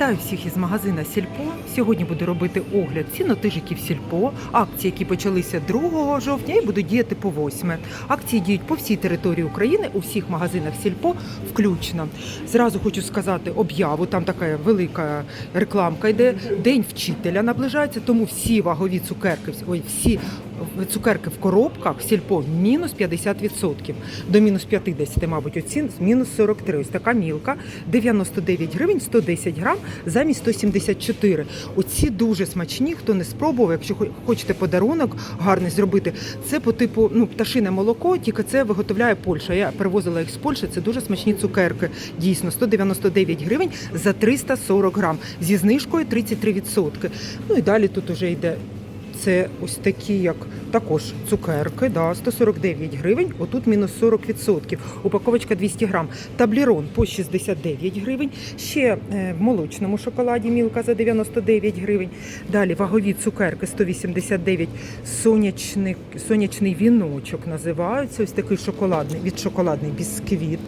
Вітаю всіх із магазина Сільпо. Сьогодні буду робити огляд цінотижиків Сільпо, акції, які почалися 2 жовтня і будуть діяти по 8. Акції діють по всій території України, у всіх магазинах Сільпо включно. Зразу хочу сказати об'яву. Там така велика рекламка йде. День вчителя наближається, тому всі вагові цукерки, ой, всі цукерки в коробках Сільпо мінус 50%. До мінус 50, мабуть, оцін мінус 43. Ось така мілка 99 гривень 110 грам замість 174. Оці дуже смачні. Хто не спробував, якщо хо- хочете подарунок гарний зробити, це по типу ну пташине молоко, тільки це виготовляє Польща. Я перевозила їх з Польщі. Це дуже смачні цукерки. Дійсно, 199 гривень за 340 грам зі знижкою 33%. Ну і далі тут уже йде. Це ось такі, як також цукерки, да, 149 гривень, отут мінус 40%. Упаковочка 200 грам. Таблірон по 69 гривень. Ще е, в молочному шоколаді мілка за 99 гривень. Далі вагові цукерки 189, сонячний, сонячний віночок називаються. Ось такий шоколадний, від шоколадний бісквіт.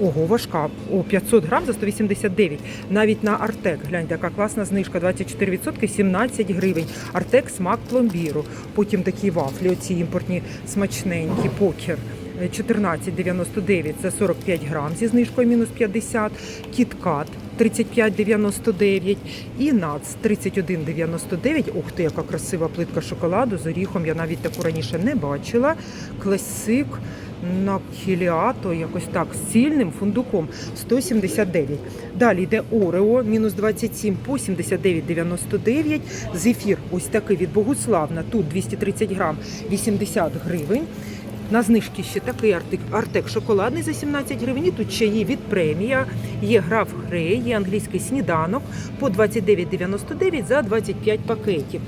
Ого, важка. О, 500 грам за 189. Навіть на Артек. Гляньте, яка класна знижка. 24%, 17 гривень. Артек смак пломбіру. Потім такі вафлі, оці імпортні смачненькі, покер. Е, 14,99 за 45 грам зі знижкою мінус 50. Кіткат 35,99 і нац 31,99. Ух ти, яка красива плитка шоколаду з оріхом. Я навіть таку раніше не бачила. Класик на кіліато, якось так, з цільним фундуком 179. Далі йде Орео, мінус 27 по 79,99. Зефір ось такий від Богуславна, тут 230 грам, 80 гривень. На знижки ще такий артик, артек шоколадний за 17 гривень. Тут ще є від премія, є граф Грей, є англійський сніданок по 29,99 за 25 пакетів.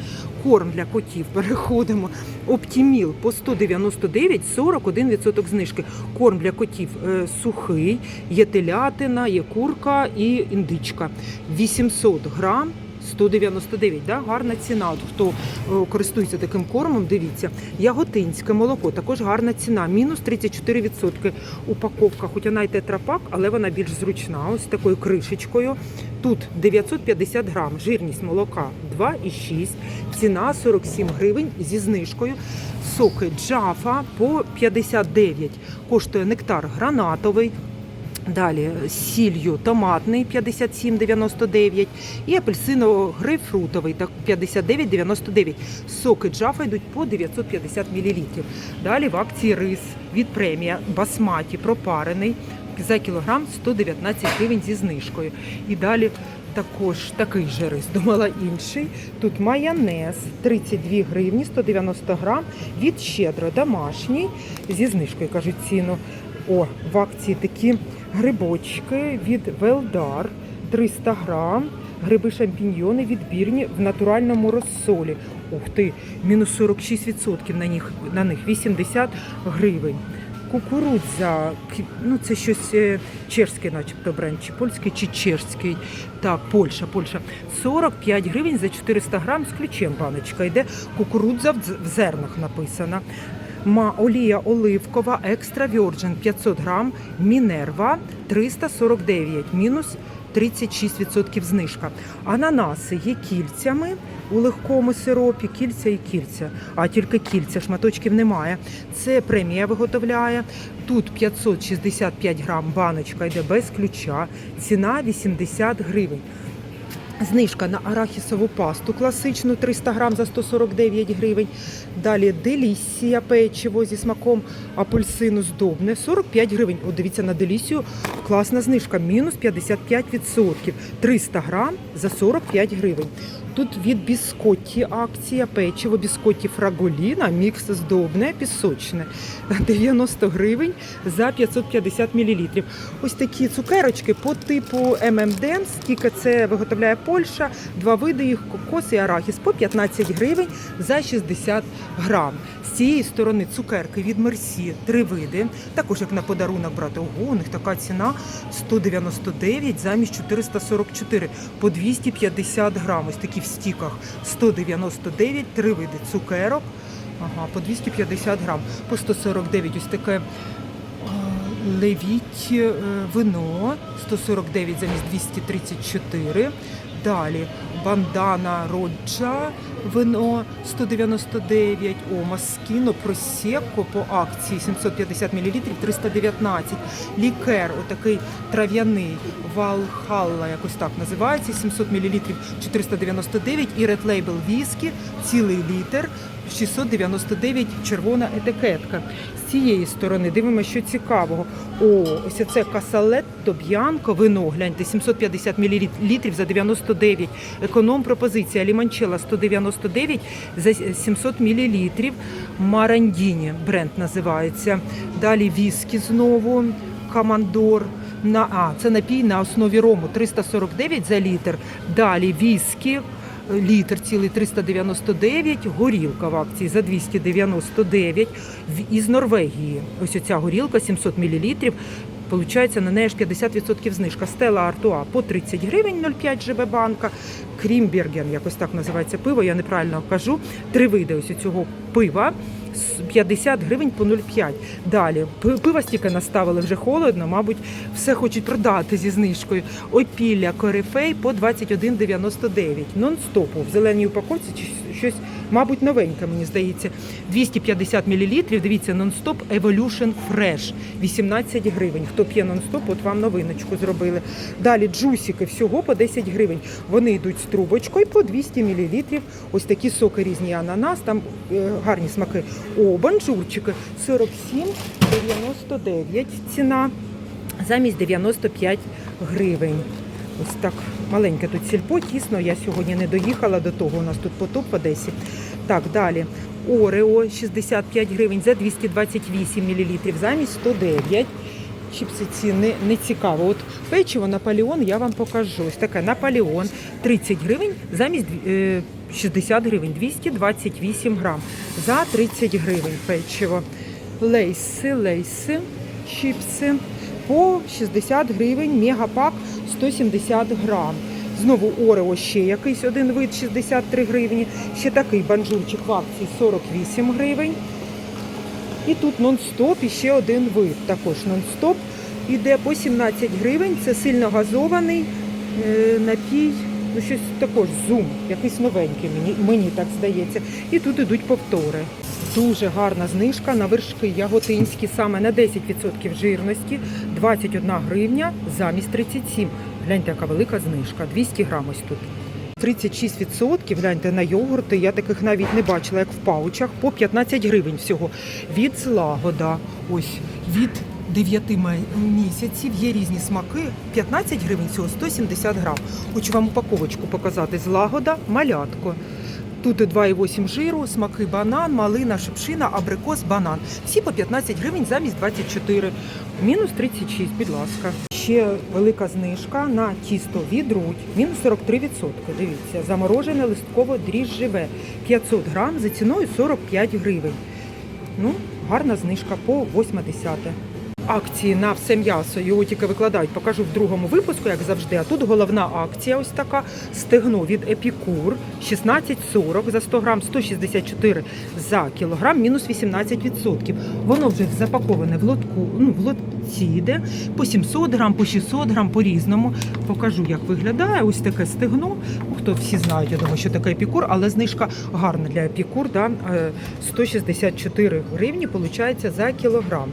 Корм для котів переходимо. Оптіміл по 199, 41% знижки. Корм для котів е, сухий, є телятина, є курка і індичка. 800 грам. 199, да? гарна ціна. От хто е, користується таким кормом, дивіться. Яготинське молоко, також гарна ціна, мінус 34%. Упаковка, хоч вона й тетрапак, але вона більш зручна, ось такою кришечкою. Тут 950 грам, жирність молока 2,6, ціна 47 гривень зі знижкою. Соки Джафа по 59, коштує нектар гранатовий. Далі з сіллю томатний 57,99 і апельсиново-грейпфрутовий так 59,99. Соки джафа йдуть по 950 мл. Далі в акції рис від премія басматі пропарений за кілограм 119 гривень зі знижкою. І далі також такий же рис, думала інший. Тут майонез 32 гривні 190 грам від щедро домашній зі знижкою кажуть ціну. О, в акції такі грибочки від Велдар 300 грам. Гриби шампіньйони відбірні в натуральному розсолі. Ух ти, мінус 46% на них, на них 80 гривень. Кукурудза, ну це щось е, чешське, начебто бренд, чи польський, чи чешський. Так, Польща, Польща. 45 гривень за 400 грам з ключем баночка йде. Кукурудза в дз- в зернах написана. Ма олія оливкова екстра Virgin 500 грам, Мінерва 349, мінус 36% знижка. Ананаси є кільцями у легкому сиропі, кільця і кільця. А тільки кільця, шматочків немає. Це премія виготовляє. Тут 565 грам баночка йде без ключа. Ціна 80 гривень. Знижка на арахісову пасту класичну 300 грам за 149 гривень. Далі делісія печиво зі смаком апельсину здобне 45 гривень. О, дивіться на делісію. Класна знижка, мінус 55%. 300 грам за 45 гривень. Тут від біскотті акція печиво біскотті фраголіна, мікс здобне, пісочне. 90 гривень за 550 мл. Ось такі цукерочки по типу ММД. тільки це виготовляє Польща. Два види їх кокос і арахіс по 15 гривень за 60 грам. Цієї сторони цукерки від Мерсі, три види. Також як на подарунок брати. Ого, у них така ціна 199 замість 444 по 250 грам. Ось такі в стіках 199, три види цукерок. Ага, по 250 грам, по 149 ось таке. Левіть е, вино 149 замість 234. Далі бандана Роджа вино 199. О, Маскіно Просекко по акції 750 мл 319. Лікер, отакий трав'яний Валхалла, якось так називається, 700 мл 499. І Red Label віскі, цілий літр 699 червона етикетка. З цієї сторони дивимося, що цікавого. О, ось це касалетто б'янко, вино, гляньте, 750 мл за 99. Економ пропозиція ліманчела 199 за 700 мл. Марандіні бренд називається. Далі віскі знову, Камандор. На, а, це напій на основі рому 349 за літр. Далі віскі, літр цілий 399, горілка в акції за 299 із Норвегії. Ось оця горілка 700 мл. Получається на неї ж 50% знижка. Стела Артуа по 30 гривень 0,5 ЖБ банка. Крімберген, якось так називається пиво, я неправильно кажу. Три види ось цього пива. З 50 гривень по 0,5. Далі пи- пива стільки наставили вже холодно, мабуть, все хочуть продати зі знижкою. Опілля корифей по 21,99. Нон-стопу в зеленій упаковці щось, мабуть, новеньке, мені здається. 250 мл. Дивіться, нон-стоп Evolution Fresh 18 гривень. Хто п'є нон-стоп, от вам новиночку зробили. Далі джусики всього по 10 гривень. Вони йдуть з трубочкою по 200 мл. Ось такі соки різні ананас, там е, гарні смаки. О, банжурчики 47,99 ціна замість 95 гривень. Ось так маленьке тут сільпо, тісно. Я сьогодні не доїхала до того. У нас тут потоп в Одесі. Так, далі. Орео 65 гривень за 228 мл замість 109. Чіпси ці не, не цікаво. От печиво Наполеон я вам покажу. Ось таке Наполеон 30 гривень замість е, 60 гривень, 228 грам. За 30 гривень печиво. Лейси, лейси, чіпси по 60 гривень, мегапак 170 грам. Знову Орео ще якийсь один вид 63 гривні. Ще такий банджурчик в акції 48 гривень. І тут нон-стоп, і ще один вид. Також нон-стоп. Іде по 17 гривень. Це сильно газований е, напій. Ну, щось також зум, якийсь новенький, мені, мені так здається. І тут ідуть повтори. Дуже гарна знижка на вершки яготинські, саме на 10% жирності, 21 гривня замість 37. Гляньте, яка велика знижка, 200 грам ось тут. 36% гляньте на йогурти. Я таких навіть не бачила, як в паучах, по 15 гривень всього. Від злагода. Ось від 9 місяців є різні смаки. 15 гривень всього 170 грам. Хочу вам упаковочку показати. Злагода, малятко. Тут 2,8 жиру, смаки банан, малина, шипшина, абрикос, банан. Всі по 15 гривень замість 24. Мінус 36, будь ласка. Ще велика знижка на тісто від Рудь. Мінус 43%. Дивіться, заморожене листково дріжджеве. 500 грам за ціною 45 гривень. Ну, гарна знижка по 80. Акції на все м'ясо його тільки викладають, покажу в другому випуску, як завжди. А тут головна акція, ось така стегно від Епікур 16,40 за 100 грам, 164 за кілограм, мінус 18%. Воно вже запаковане в лотку, ну в лотці йде по 700 грам, по 600 грам, по різному. Покажу, як виглядає. Ось таке стегно. Ну, хто всі знають, я думаю, що таке епікур, але знижка гарна для епікур. Да? Е, 164 гривні виходить за кілограм.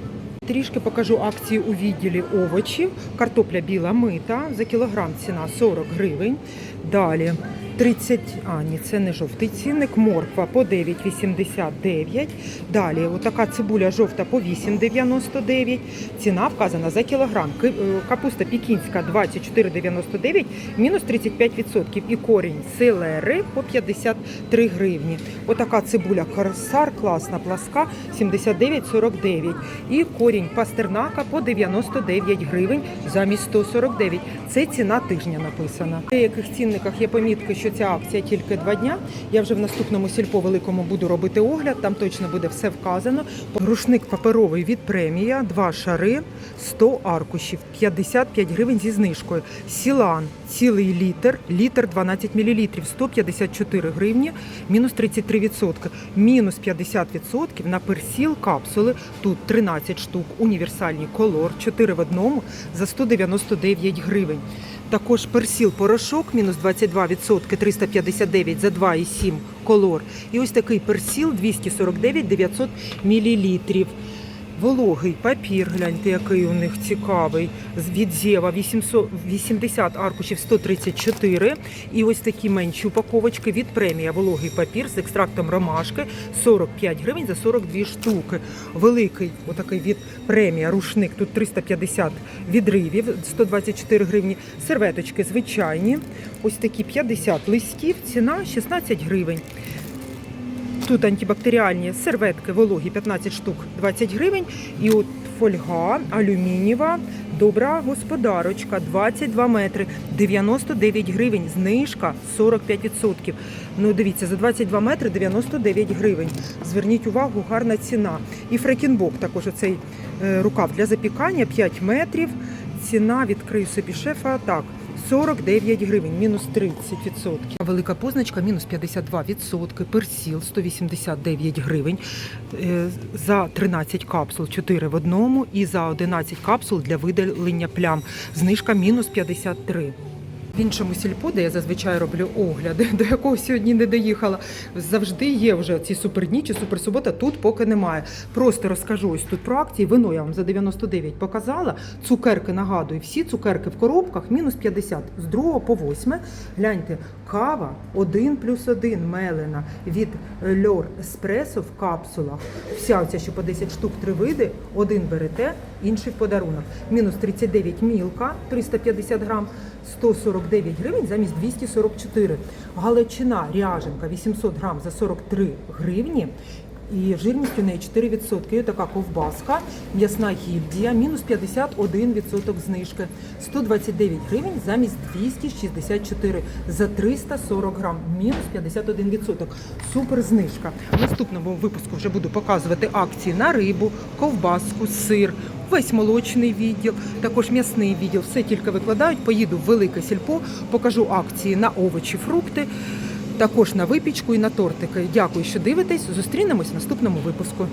Трішки покажу акції у відділі овочів. Картопля біла мита за кілограм ціна 40 гривень. Далі 30, а ні, це не жовтий цінник. Морква по 9,89. Далі отака цибуля жовта по 8,99. Ціна вказана за кілограм. Е, Капуста пікінська 24,99, мінус 35%. І корінь селери по 53 гривні. Отака цибуля корсар, класна пласка 79,49. І корінь пастернака по 99 гривень замість 149. Це ціна тижня написана. В деяких цінниках є помітки, що ця акція тільки два дня. Я вже в наступному сільпо великому буду робити огляд. Там точно буде все вказано. Рушник паперовий від премія, два шари, 100 аркушів, 55 гривень зі знижкою. Сілан цілий літр, літр 12 мл, 154 гривні, мінус 33%. Мінус 50% на персіл капсули. Тут 13 штук, універсальні колор, 4 в одному за 199 гривень. Також персіл порошок, мінус 22%, 359 за 2,7 колор. І ось такий персіл 249 900 мл. Вологий папір, гляньте, який у них цікавий. З від Зєва 800 80 аркушів 134. І ось такі менші упаковочки від премія. Вологий папір з екстрактом ромашки 45 гривень за 42 штуки. Великий, отакий від премія, рушник. Тут 350 відривів, 124 гривні. Серветочки звичайні. Ось такі 50 листів, ціна 16 гривень. Тут антибактеріальні серветки вологі 15 штук 20 гривень. І от фольга алюмінієва, добра господарочка 22 метри 99 гривень. Знижка 45%. Ну дивіться, за 22 метри 99 гривень. Зверніть увагу, гарна ціна. І фрекінбок також оцей е, рукав для запікання 5 метрів. Ціна відкрию собі шефа так. 49 гривень, мінус 30%. Велика позначка, мінус 52%. Персіл 189 гривень. Е, За 13 капсул 4 в одному і за 11 капсул для видалення плям. Знижка мінус 53. В іншому сільпо, де я зазвичай роблю огляди, до якого сьогодні не доїхала, завжди є вже ці супердні чи суперсубота. Тут поки немає. Просто розкажу ось тут про акції. Вино я вам за 99 показала. Цукерки нагадую, всі цукерки в коробках мінус 50 з 2 по 8. Гляньте, кава 1 плюс 1 мелена від Льор Еспресо в капсулах. Вся оця, що по 10 штук, три види. Один берете, інший в подарунок. Мінус 39 мілка 350 грам. 149 гривень замість 244. Галичина ряженка 800 грам за 43 гривні. І жирність у неї 4%. І така ковбаска, м'ясна гільдія, мінус 51% знижки. 129 гривень замість 264 за 340 грам, мінус 51%. Супер знижка. В наступному випуску вже буду показувати акції на рибу, ковбаску, сир, весь молочний відділ, також м'ясний відділ. Все тільки викладають. Поїду в велике сільпо, покажу акції на овочі, фрукти. Також на випічку і на тортики. Дякую, що дивитесь. Зустрінемось в наступному випуску.